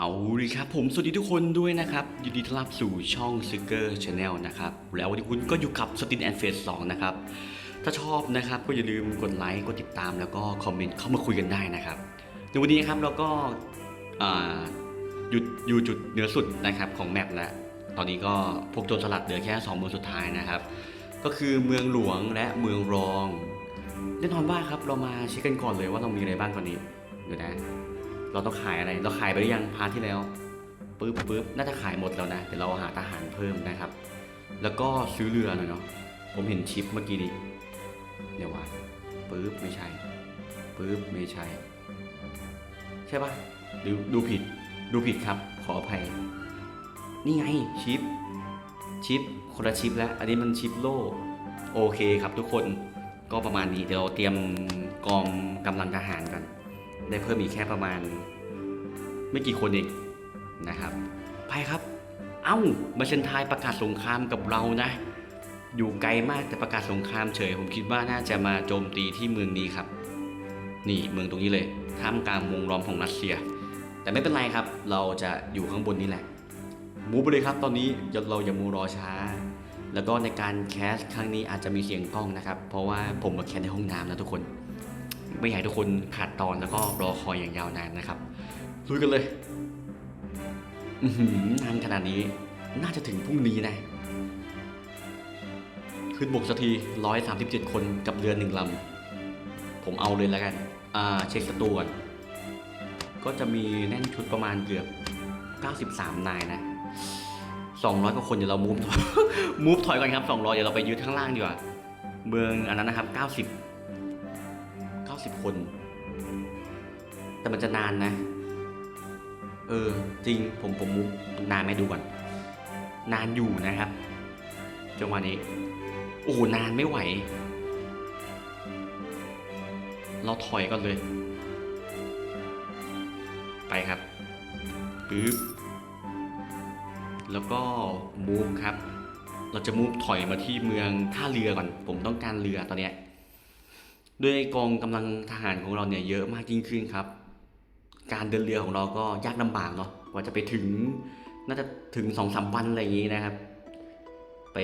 เอาดีครับผมสวัสดีทุกคนด้วยนะครับ ยินดีต้อนรับสู่ช่อง s ิ g เกอร์ชาแนลนะครับ แล้ววันนี้คุณก็อยู่กับสตินแอนเฟสสองนะครับ ถ้าชอบนะครับก็อย่าลืมกดไลค์กดติดตามแล้วก็คอมเมนต์เข้ามาคุยกันได้นะครับในวันนี้ครับเราก็อ่าหยุดอยู่จุดเหนือสุดนะครับของแมปแล้ว ตอนนี้ก็พวกโจรสลัดเหลือแค่สองเมืองสุดท้ายนะครับ ก็คือเมืองหลวงและเมืองรองแน่นอนว่าครับเรามาเช็คกันก่อนเลยว่าเรามีอะไรบ้างตอนนี้เดี๋ยวนะ เราต้องขายอะไร เราขายไปหรือยังพาร์ทที่แล้วปึ๊บปึ๊บน่าจะขายหมดแล้วนะ เดี๋ยวเราหาทหารเพิ่มนะครับ แล้วก็ซื้อเรือหน่อยเนาะ ผมเห็นชิปเมื่อกี้นี้เดี๋ยวว่าปึ๊บไม่ใช่ปึ๊บไม่ใช่ ใช่ปะดูดูผิด ดูผิดครับ ขออภัย นี่ไงชิป ชิปคนละชิปแล้ว อันนี้มันชิปโล่โอเคครับทุกคน ก็ประมาณนี้ เดี๋ยวเราเตรียมกองกำลังทหารกัน ได้เพิ่มอีกแค่ประมาณ ไม่กี่คนเองนะครับ ไปครับ เอ้ามาเชนทายประกาศสงครามกับเรานะ อยู่ไกลมากแต่ประกาศสงครามเฉย ผมคิดว่าน่าจะมาโจมตีที่เมืองนี้ครับ นี่เมืองตรงนี้เลยท่ามกลางวงล้อมของรัสเซีย แต่ไม่เป็นไรครับ เราจะอยู่ข้างบนนี้แหละมูไปเลยครับ ตอนนี้เราอย่ามูรอช้า แล้วก็ในการแคสครั้งนี้อาจจะมีเสียงกล้องนะครับ เพราะว่าผมมาแคสในห้องน้ำนะทุกคน ไม่อยากให้ทุกคนขาดตอนแล้วก็รอคอยอย่างยาวนานนะครับลุยกันเลยนานขนาดนี้น่าจะถึงพรุ่งนี้นะ ขึ้นบกสักทีร้อยสามสิบเจ็ดคนกับเรือหนึ่งลำ ผมเอาเลยแล้วกัน อ่า เช็คสตูก่อนก็จะมีแน่นชุดประมาณเกือบ93นายนะ200กว่าคนเดี๋ยวเรามูฟมูฟถอยก่อนครับ200เดี๋ยวเราไปยึดข้างล่างดีกว่า เมืองอันนั้นนะครับ90 90 คน แต่มันจะนานนะ เออ จริงผมผมมูฟนานไหมดูก่อน นานอยู่นะครับจังหวะนี้ โอ้นานไม่ไหว เราถอยก่อนเลย ไปครับปึ๊บแล้วก็มูฟครับ เราจะมูฟถอยมาที่เมืองท่าเรือก่อน ผมต้องการเรือตอนเนี้ย ด้วยกองกำลังทหารของเราเนี่ยเยอะมากยิ่งขึ้นครับ การเดินเรือของเราก็ยากลำบากเนาะกว่าจะไปถึงน่าจะถึงสองสามวันอะไรอย่างนี้นะครับ ไป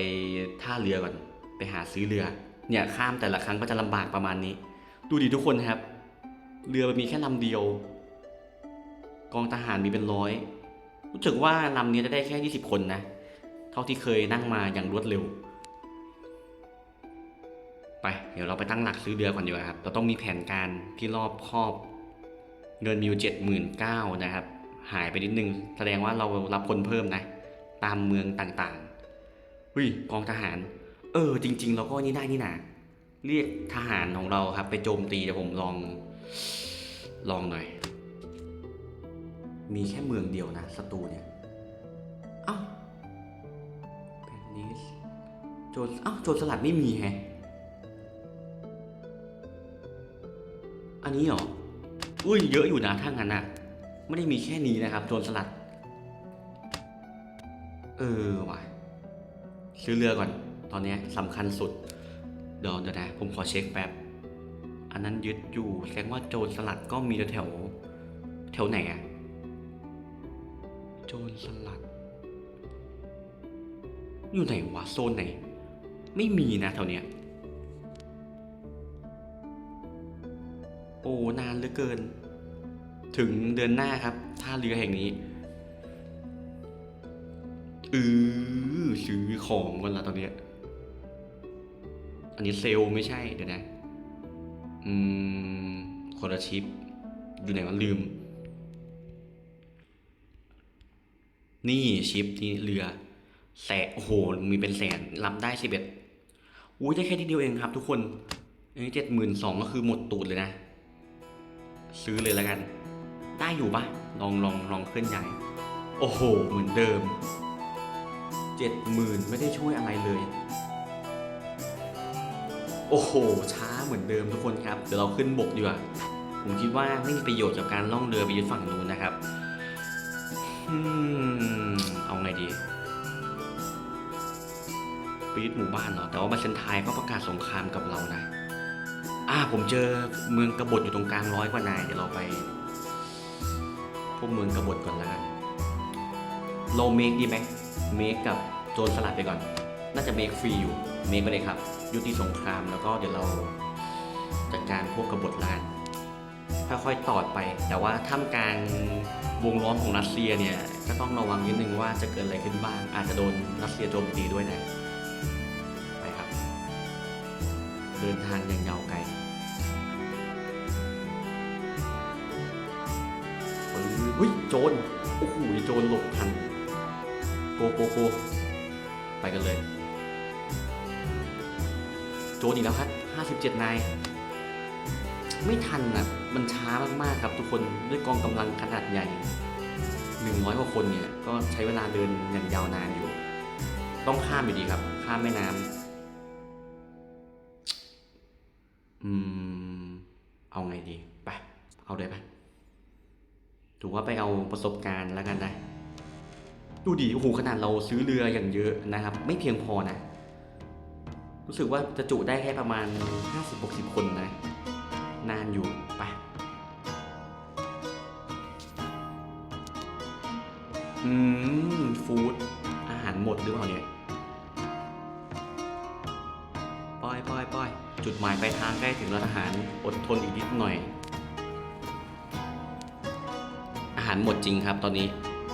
ท่าเรือก่อนไปหาซื้อเรือ เนี่ยข้ามแต่ละครั้งก็จะลำบากประมาณนี้ ดูดิทุกคนครับ เรือมันมีแค่ลำเดียว กองทหารมีเป็นร้อยรู้สึกว่าลำนี้จะได้แค่ 20 คนนะ เท่าที่เคยนั่งมาอย่างรวดเร็ว ไปเดี๋ยวเราไปตั้งหลักซื้อเรือก่อนดีกว่าครับ เราต้องมีแผนการที่รอบครอบ เงินมีอยู่เจ็ดหมื่นเก้านะครับ หายไปนิดนึง แสดงว่าเรารับคนเพิ่มนะ ตามเมืองต่างๆเฮ้ยกองทหาร เออ จริง ๆ เราก็นี่ได้นี่นะเรียกทหารของเราครับ ไปโจมตีเดี๋ยวผมลอง ลองหน่อย มีแค่เมืองเดียวนะสตูเนี่ยเอ้าเพนิสโจรเอ้าโจรสลัดไม่มีแฮะ อันนี้เหรอ อุ้ยเยอะอยู่นะถ้างั้นนะไม่ได้มีแค่นี้นะครับโจรสลัด เออว่ะซื้อเรือก่อน ตอนนี้สำคัญสุด เดี๋ยวเดี๋ยวนะ ผมขอเช็คแป๊บ อันนั้นยึดอยู่ แสดงว่าโจรสลัดก็มีแถวแถวไหนอะโจรสลัด อยู่ไหนวะ โซนไหน ไม่มีนะแถวเนี้ย โอ้นานเหลือเกิน ถึงเดือนหน้าครับท่าเรือแห่งนี้อือซื้อของกันละตอนเนี้ยอันนี้เซลไม่ใช่เดี๋ยวนะ อืมคนละชิป อยู่ไหนวะลืม นี่ชิปนี่เรือ แสโอ้โห มีเป็นแสนรับได้สิบเอ็ดอุ้ยได้แค่ทีเดียวเองครับทุกคนอันนี้เจ็ดหมื่นสองก็คือหมดตูดเลยนะ ซื้อเลยแล้วกัน ได้อยู่ปะลองลองลองเคลื่อนย้ายโอ้โห เหมือนเดิมเจ็ดหมื่นไม่ได้ช่วยอะไรเลย โอ้โห ช้าเหมือนเดิมทุกคนครับ เดี๋ยวเราขึ้นบกดีกว่า ผมคิดว่าไม่มีประโยชน์กับการล่องเรือไปยึดฝั่งนู้นนะครับอืมเอาไงดีไปยึดหมู่บ้านเหรอ แต่ว่าบัชเชนไทยก็ประกาศสงครามกับเรานะ อ่าผมเจอเมืองกบฏอยู่ตรงกลางร้อยกว่านายเดี๋ยวเราไป พวกเมืองกบฏก่อนละกันโลเมกดีไหมเมกกับโจรสลัดไปก่อน น่าจะเมกฟรีอยู่เมกไปเลยครับ ยุติสงครามแล้วก็เดี๋ยวเราจัดการพวกกบฏละกันค่อยๆตอดไป แต่ว่าท่ามกลางวงล้อมของรัสเซียเนี่ยก็ต้องระวังนิดนึงว่าจะเกิดอะไรขึ้นบ้าง อาจจะโดนรัสเซียโจมตีด้วยนะ เดินทางอย่างยาวไกลเฮ้ยโจร โอ้โหโจรหลบทันโกโกโกไปกันเลย โจรอีกแล้วครับ 57 นาย ไม่ทันอะ มันช้ามากๆครับทุกคน ด้วยกองกำลังขนาดใหญ่ 100 กว่าคนเนี่ย ก็ใช้เวลาเดินอย่างยาวนานอยู่ ต้องข้ามอยู่ดีครับ ข้ามแม่น้ำ อืม เอาไงดี ไป เอาเลยไปถือว่าไปเอาประสบการณ์แล้วกันนะ ดูดิโอ้โหขนาดเราซื้อเรืออย่างเยอะนะครับ ไม่เพียงพอนะ รู้สึกว่าจะจุได้แค่ประมาณ 50-60 คนนะ นานอยู่ ไปอืม ฟู้ดอาหารหมดหรือเปล่าเนี่ย จุดหมายปลายทางใกล้ถึงแล้วทหารอดทนอีกนิดหน่อย อาหารหมดจริงครับตอนนี้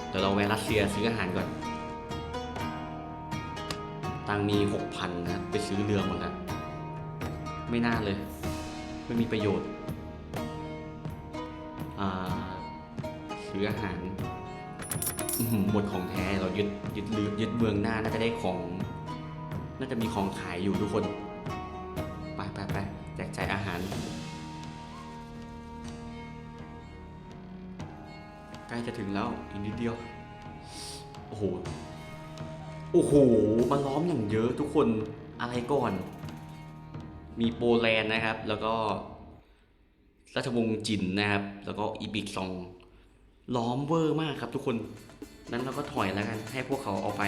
เดี๋ยวเราแวะรัสเซียซื้ออาหารก่อน ตังมีหกพันนะ ไปซื้อเรือหมดแล้วไม่น่าเลย ไม่มีประโยชน์ซื้ออาหารอื้อหือหมดของแท้เรายึดยึดเรือยึดเมืองหน้าน่าจะได้ของ น่าจะมีของขายอยู่ทุกคน นิดเดียว โอ้โห โอ้โห มาล้อมอย่างเยอะทุกคนอะไรก่อน มีโปแลนด์นะครับ แล้วก็ราชวงศ์จินนะครับ แล้วก็อีบิกซอง ล้อมเวอร์มากครับทุกคน นั้นเราก็ถอยแล้วกัน ให้พวกเขาเอาไป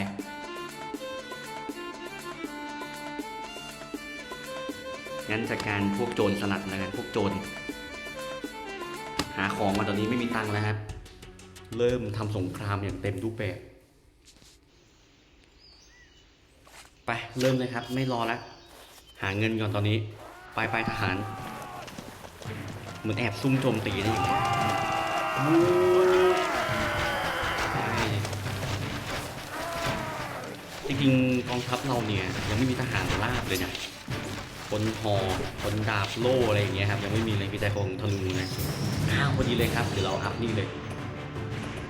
งั้นจัดการพวกโจรสลัดแล้วกันพวกโจรหาของมาตอนนี้ไม่มีตังค์แล้วครับ เริ่มทำสงครามอย่างเต็มรูปแบบ ไปเริ่มเลยครับ ไม่รอแล้ว หาเงินก่อนตอนนี้ ไปไปทหาร เหมือนแอบซุ่มโจมตีนี่จริงๆกองทัพเราเนี่ย ยังไม่มีทหารราบเลยนะคนหอคนดาบโล่อะไรอย่างเงี้ยครับ ยังไม่มีเลยมีแต่ของธนูนะอ้าวพอดีเลยครับเดี๋ยวเราอัพนี่เลย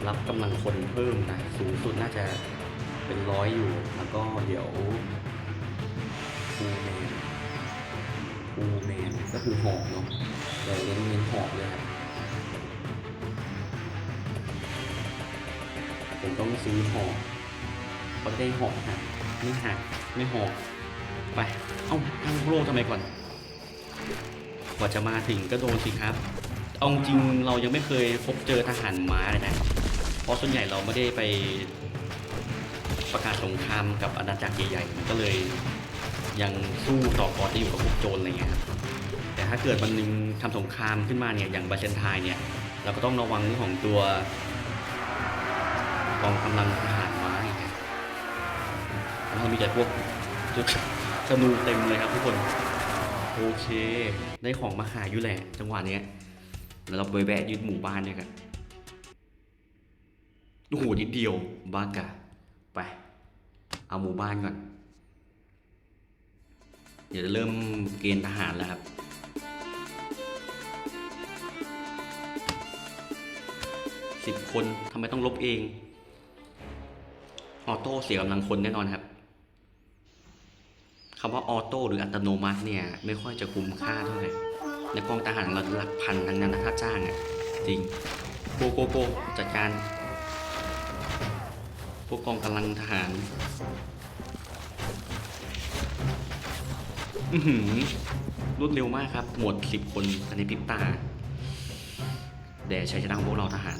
รับกำลังคนเพิ่มนะ สูงสุดน่าจะเป็นร้อยอยู่ แล้วก็เดี๋ยวฟูแมนฟูแมนก็คือหอกเนาะเดี๋ยวเน้นเน้นหอกเลยครับผมต้องซื้อหอกเขาะได้หอกหักไม่หักไม่หอกไป เอ้าตั้งโลกทำไมก่อน กว่าจะมาถึงก็โดนสิครับ เอาจริงเรายังไม่เคยพบเจอทหารม้าเลยนะ เพราะส่วนใหญ่เราไม่ได้ไปประกาศสงครามกับอาณาจักรใหญ่ๆมันก็เลยยังสู้ต่อกรได้อยู่กับพวกโจรอะไรเงี้ยครับแต่ถ้าเกิดวันนึงทำสงครามขึ้นมาเนี่ยอย่างบาเชนไทน์เนี่ยเราก็ต้องระวังเรื่องของตัวกองกำลังทหารม้าอีกนะแล้วเรามีแต่พวกจุดธนูเต็มเลยครับทุกคนโอเค ได้ของมาขายอยู่แหละ จังหวะเนี้ยแล้วเราไปแวะยึดหมู่บ้านเนี่ยกัน โอ้โหนิดเดียวบ้ากะไป เอาหมู่บ้านก่อน เดี๋ยวจะเริ่มเกณฑ์ทหารแล้วครับสิบคนทำไมต้องลบเอง ออโต้เสียกำลังคนแน่นอนครับคำว่าออโต้หรืออัตโนมัติเนี่ยไม่ค่อยจะคุ้มค่าเท่าไหร่ในกองทหารเราหลักพันทั้งนั้นนะถ้าจ้างอะจริงโกโกโกจัดการ วกกองกำลังทหาร อือหือรวดเร็วมากครับ หมดสิบคนภายในพริบตา แด่ชัยชนะของพวกเราทหาร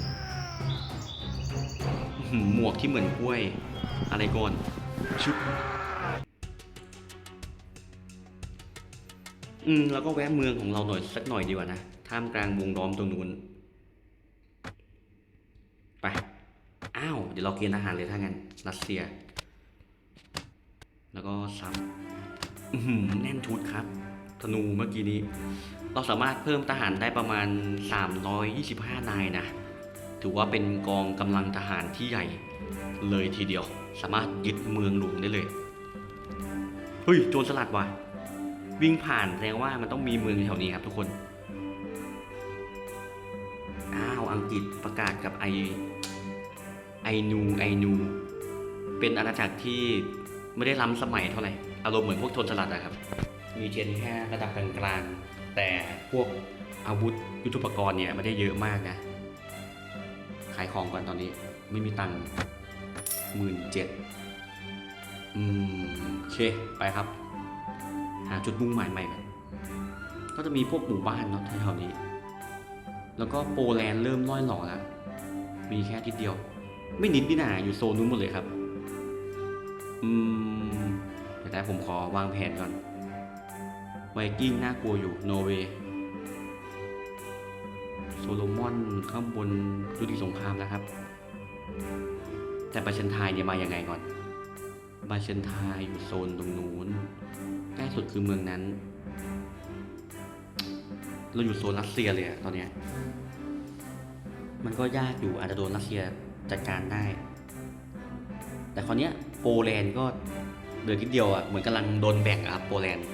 อื้อหือหมวกที่เหมือนกล้วย อะไรก่อน ชุบอืมแล้วก็แวะเมืองของเราหน่อยสักหน่อยดีกว่านะ ท่ามกลางวงล้อมตรงนู้น อ้าว เดี๋ยวเราเกณฑ์ทหารเลยถ้างั้น รัสเซีย แล้วก็ซ้ำแน่นชุดครับ ธนูเมื่อกี้นี้ เราสามารถเพิ่มทหารได้ประมาณ 325 นายนะ ถือว่าเป็นกองกำลังทหารที่ใหญ่เลยทีเดียว สามารถยึดเมืองหลวงได้เลย เฮ้ย โจรสลัดว่ะ วิ่งผ่านแสดงว่ามันต้องมีเมืองแถวนี้ครับทุกคน อ้าว อังกฤษประกาศกับไอ ไอนูไอนู เป็นอาณาจักรที่ไม่ได้ล้ำสมัยเท่าไหร่ อารมณ์เหมือนพวกโจรสลัดอะครับ มีเจนแค่ระดับกลางๆ แต่พวกอาวุธยุทโธปกรณ์เนี่ยไม่ได้เยอะมากนะ ขายของก่อนตอนนี้ไม่มีตังค์หมื่นเจ็ดอืมโอเค ไปครับ หาจุดมุ่งหมายใหม่กันก็จะมีพวกหมู่บ้านเนาะแถวๆนี้ แล้วก็โปแลนด์เริ่มล่อยหล่อแล้ว มีแค่ทิศเดียว ไม่นิดนี่นาอยู่โซนนู้นหมดเลยครับ อืมเดี๋ยวแต่ผมขอวางแผนก่อน ไวกิ้งน่ากลัวอยู่โนเวย์โซโลมอนข้างบนยุติสงครามนะครับ แต่บาเชนไทายเนี่ยมายังไงก่อนบาเชนทายอยู่โซนตรงนู้นใกล้สุดคือเมืองนั้น เราอยู่โซนรัสเซียเลยอะตอนเนี้ยมันก็ยากอยู่อาจจะโดนรัสเซีย จัดการได้ แต่คราวเนี้ยโปแลนด์ก็เดือนิดเดียวอะเหมือนกำลังโดนแบ่งอะครับโปแลนด์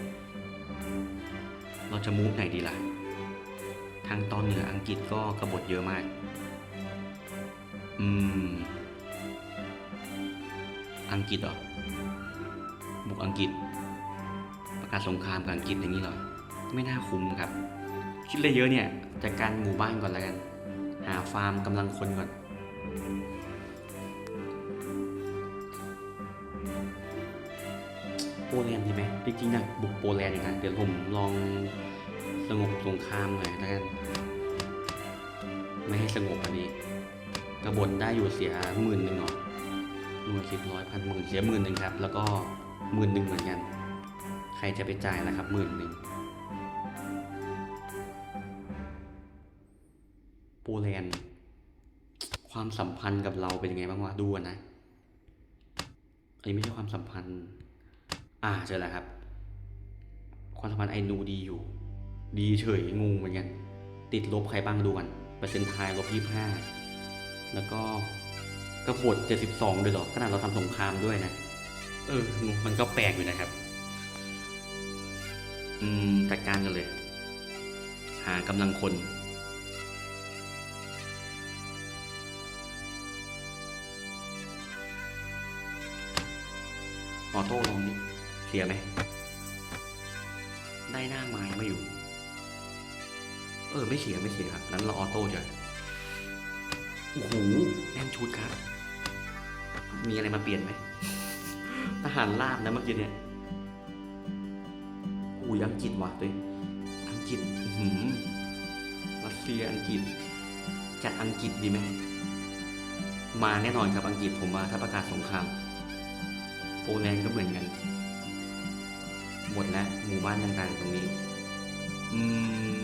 เราจะมูฟไหนดีล่ะ ทางตอนเหนืออังกฤษก็กบฏเยอะมาก อืม อังกฤษเหรอ บุกอังกฤษ ประกาศสงครามกับอังกฤษอย่างนี้เหรอ ไม่น่าคุ้มครับ คิดเลยเยอะเนี่ย จากการหมู่บ้านก่อนแล้วกัน หาฟาร์มกำลังคนก่อน โปแลนด์ดีไหมจริงๆอยากบุกโปแลนด์อีกนะเดี๋ยวผมลองสงบสงครามหน่อยแล้วกันไม่ให้สงบอันนี้ กระบฏได้อยู่เสียหมื่นหนึ่งเหรอหน่วยสิบร้อยพันหมื่นเสียหมื่นหนึ่งครับ แล้วก็หมื่นหนึ่งเหมือนกัน ใครจะไปจ่ายล่ะครับหมื่นหนึ่ง ความสัมพันธ์กับเราเป็นยังไงบ้างวะดูนะ อันนี้ไม่ใช่ความสัมพันธ์ อ่าเจอแล้วครับ ความสัมพันธ์ไอนูดีอยู่ ดีเฉยงงเหมือนกัน ติดลบใครบ้างดูกันเปอร์เซ็นต์ไทายลบยี่ห้าแล้วก็กระโดดเจ็ดสิบสองด้วยเหรอขนาดเราทำสงครามด้วยนะ เออมันก็แปลกอยู่นะครับ อืมจัดการกันเลย หากำลังคน ออโต้ลองดิเสียไหม ได้หน้าไม้มาอยู่ เออ ไม่เสียไม่เสียครับ นั้นเราออโต้จะโอ้โหแน่นชุดครับ มีอะไรมาเปลี่ยนไหมทหารลาบนะเมื่อกี้เนี่ยอุ้ยอังกฤษว่ะตัวอังกฤษอื้อหือรัสเซียอังกฤษ จัดอังกฤษดีไหม มาแน่นอนครับอังกฤษผมว่าถ้าประกาศสงคราม โปแลนด์ก็เหมือนกัน หมดแล้วหมู่บ้านต่างๆตรงนี้ อืม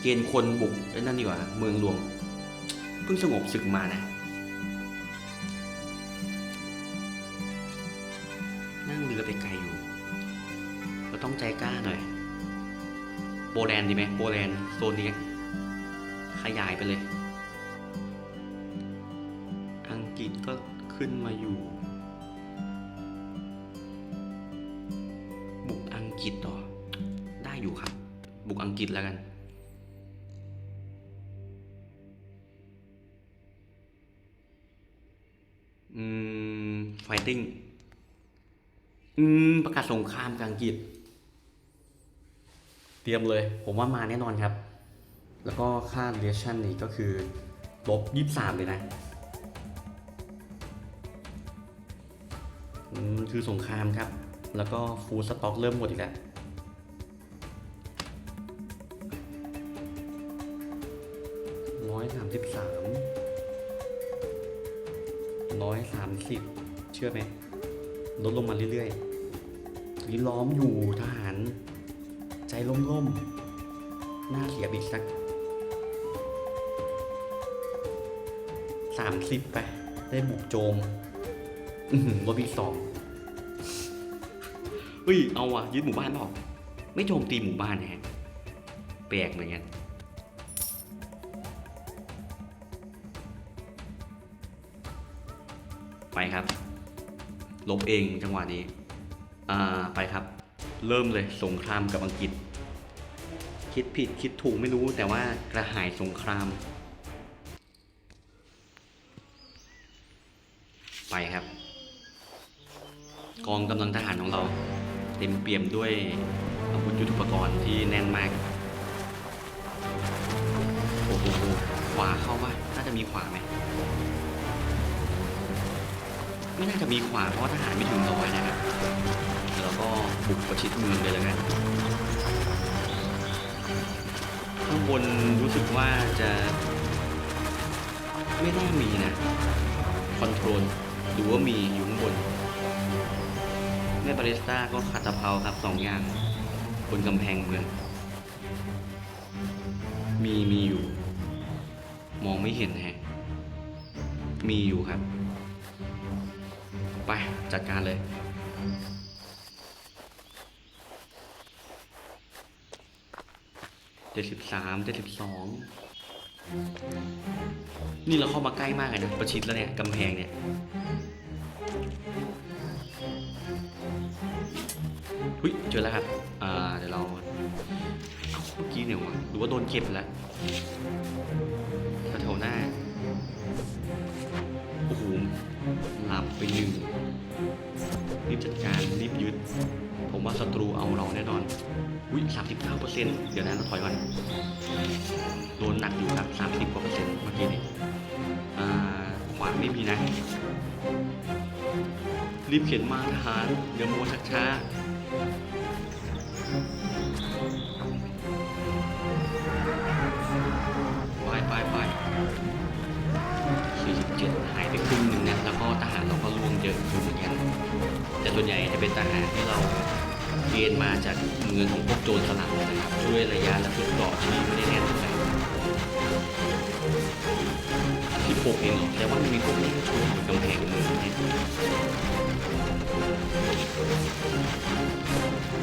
เกณฑ์คนบุกไอ้นั่นดีกว่า เมืองหลวง เพิ่งสงบศึกมานะ นั่งเรือไปไกลอยู่เราต้องใจกล้าหน่อย โปแลนด์ดีไหมโปแลนด์โซนนี้ ขยายไปเลย อังกฤษก็ขึ้นมาอยู่ บุกอังกฤษต่อ ได้อยู่ครับ บุกอังกฤษแล้วกัน อืม ไฟติ้ง อืม ประกาศสงครามกับอังกฤษ เตรียมเลย ผมว่ามาแน่นอนครับ แล้วก็ค่าเรชั่นนี่ก็คือลบยี่สามเลยนะคือสงครามครับ แล้วก็ฟูลสต็อกเริ่มหมดอีกแล้วร้อยสามสิบสามร้อยสามสิบเชื่อไหมลดลงมาเรื่อยๆนี่ล้อมอยู่ทหาร ใจล่มๆ หน้าเสียบิดสักสามสิบไป ได้บุกโจมอือหือลบอีกสอง ฮ้ย เอาว่ะยึดหมู่บ้านเปล่าไม่โจมตีหมู่บ้านนะฮะแปลกเหมือนกันไปครับ ลบเองจังหวะนี้ อ่า ไปครับ เริ่มเลยสงครามกับอังกฤษ คิดผิดคิดถูกไม่รู้แต่ว่ากระหายสงคราม ไปครับ กองกำลังทหารของเรา เต็มเปี่ยมด้วยอาวุธยุทโธปกรณ์ที่แน่นมาก โอ้โหขวาเข้าป่ะน่าจะมีขวาไหมไม่น่าจะมีขวาเพราะทหารไม่ถึงร้อยนะครับแล้วก็บุกประชิดเมืองเลยแล้วกันข้างบนรู้สึกว่าจะไม่น่ามีนะ คอนโทรลหรือว่ามีอยู่ข้างบน แม่บาริสต้าก็ขัดตะเพาครับสองอย่างบนกำแพงเมือง มีมีอยู่ มองไม่เห็นแฮะ มีอยู่ครับ ไป จัดการเลยเจ็ดสิบสามเจ็ดสิบสองนี่เราเข้ามาใกล้มากเลยนะ ประชิดแล้วเนี่ยกำแพงเนี่ย เฮ้ยเจอแล้วครับอ่าเดี๋ยวเราเอาเมื่อกี้เนี่ยวะหรือว่าโดนเก็บแล้วแถวๆหน้าโอ้โหหลับไปหนึ่งรีบจัดการรีบยึด ผมว่าศัตรูเอาเราแน่นอนอุ้ยสามสิบเก้าเปอร์เซ็นต์เดี๋ยวนะเราถอยก่อนโดนหนักอยู่ครับสามสิบกว่าเปอร์เซ็นต์เมื่อกี้นี้อ่าขวานไม่มีนะรีบเขียนมาทหารเดี๋ยวมัวชักช้าไส่วนใหญ่จะเป็นทหารที่เราเรียนมาจากเมืองของพวกโจรสลัดนะครับช่วยระยะและชุดเกราะที่ไม่ได้แน่นเท่าไหร่ที่ปกเองเหรอแต่ว่ามันมีพวกนี้ช่วยอยู่กำแพงเมืองเนี่ย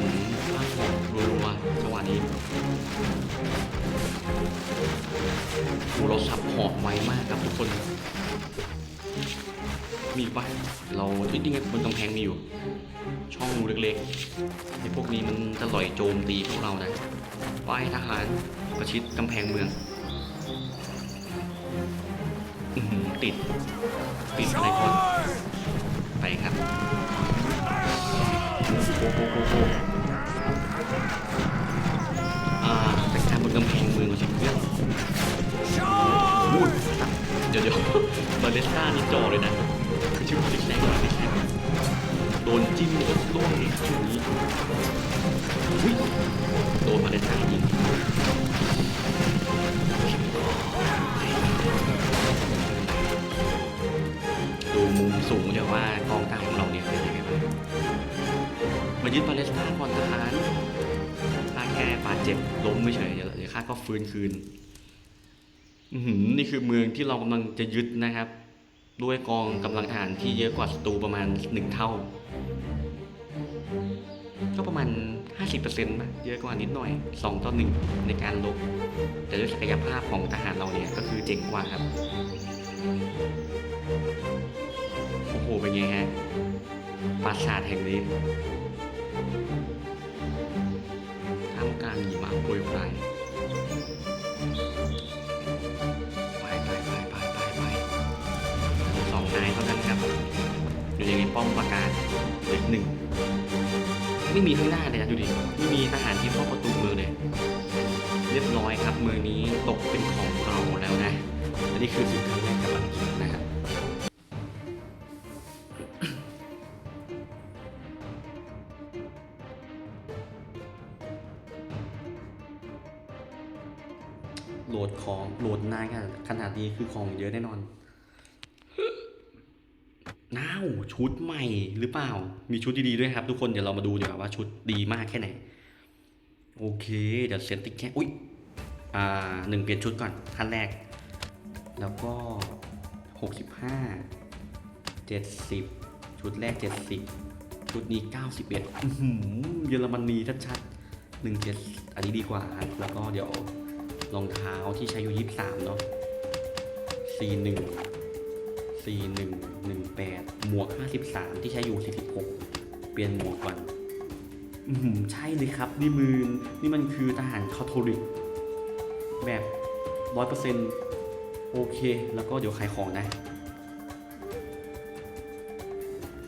อืมข้าวของรัวๆจังหวะนี้โหเราสับหอดไวมากครับทุกคน มีอีกปะเราที่จริงๆบนกำแพงมีอยู่ ช่องรูเล็กๆไอ้พวกนี้มันจะลอยโจมตีพวกเรานะไปทหารประชิดกำแพงเมืองอื้อหือติด ติดอะไรก่อนไปครับโอ้โหโอ้โหอ่าจัดการบนกำแพงเมืองเราสิเพื่อนพูดเดี๋ยวเดี๋ยวบาเลสต้านี่จอเลยนะคือ ชื่อบาเลสแรงบาเลสแรงโดนจิ้มแล้วก็ล่วงเลยครับอย่างนี้อุ้ยโดนบาเลสต้ายิงดูมุมสูงเดี๋ยว่ากองทัพของเราเนี่ยเป็นยังไงบ้างมายึดบาเลสต้าก่อนทหารข้าแค่บาดเจ็บล้มไม่เฉยเดี๋ยวเดี๋ยข้าก็ฟื้นคืนอื้อหือนี่คือเมืองที่เรากำลังจะยึดนะครับ ด้วยกองกำลังทหารที่เยอะกว่าศัตรูประมาณหนึ่งเท่า ก็ประมาณ 50%ป่ะเยอะกว่านิดหน่อย 2 ต่อ 1 ในการลบ แต่ด้วยศักยภาพของทหารเราเนี่ยก็คือเจ๋งกว่าครับ โอ้โห เป็นไงฮะ ปราสาทแห่งนี้ท่ามกลางหิมะโปรยปลายายเท่านั้นครับ อยู่ในป้อมปราการเล็กหนึ่งไม่มีข้างหน้าเลยนะดูดิไม่มีทหารที่เข้าประตูเมืองเลยเรียบร้อยครับ เมืองนี้ตกเป็นของเราแล้วนะและนี่คือสิ่งครั้งแรกกับอังกฤษนะครับโหลดของโหลดนานขนาดขนาดนี้คือของเยอะแน่นอนาว ชุดใหม่หรือเปล่า มีชุดดีๆด้วยครับ ทุกคนเดี๋ยวเรามาดูดีกว่าว่าชุดดีมากแค่ไหน โอเคเดี๋ยวเซตติ๊กแค่อุ้ยอ่าหนึ่งเปลี่ยนชุดก่อนขั้นแรก แล้วก็หกสิบห้าเจ็ดสิบชุดแรกเจ็ดสิบชุดนี้เก้าสิบเอ็ดเยอรมนีชัดๆหนึ่งเจ็ดอันนี้ดีกว่าครับแล้วก็เดี๋ยวรองเท้าที่ใช้อยู่ยี่สามเนาะสี่หนึ่ง สี่หนึ่งหนึ่งแปดหมวกห้าสิบสามที่ใช้อยู่สี่สิบหกเปลี่ยนหมวกก่อนอือหือใช่เลยครับ นี่มือนี่มันคือทหารคาทอลิก แบบร้อยเปอร์เซ็นต์โอเค แล้วก็เดี๋ยวขายของนะ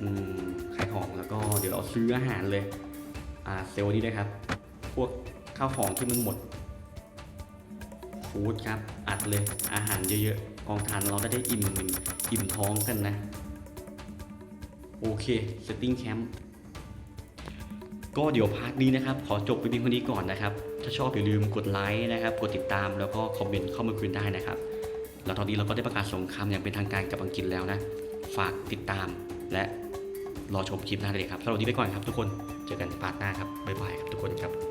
อืม ขายของแล้วก็เดี๋ยวเราซื้ออาหารเลย อ่า เซลล์นี้ด้วยครับ พวกข้าวของที่มันหมด ฟู้ดครับ อัดเลย อาหารเยอะๆ กองทานเราได้ได้อิ่ม อิ่มท้องกันนะ โอเคเซตติ้งแคมป์ก็เดี๋ยวพาร์ทนี้นะครับ ขอจบไปเพียงเท่านี้ก่อนนะครับ ถ้าชอบอย่าลืมกดไลค์นะครับ กดติดตามแล้วก็คอมเมนต์เข้ามาคุยได้นะครับ แล้วตอนนี้เราก็ได้ประกาศสงครามอย่างเป็นทางการกับอังกฤษแล้วนะ ฝากติดตามและรอชมคลิปหน้าเลยครับสำหรับวันนี้ไปก่อนครับทุกคน เจอกันพาร์ทหน้าครับ บ๊ายบายครับทุกคนครับ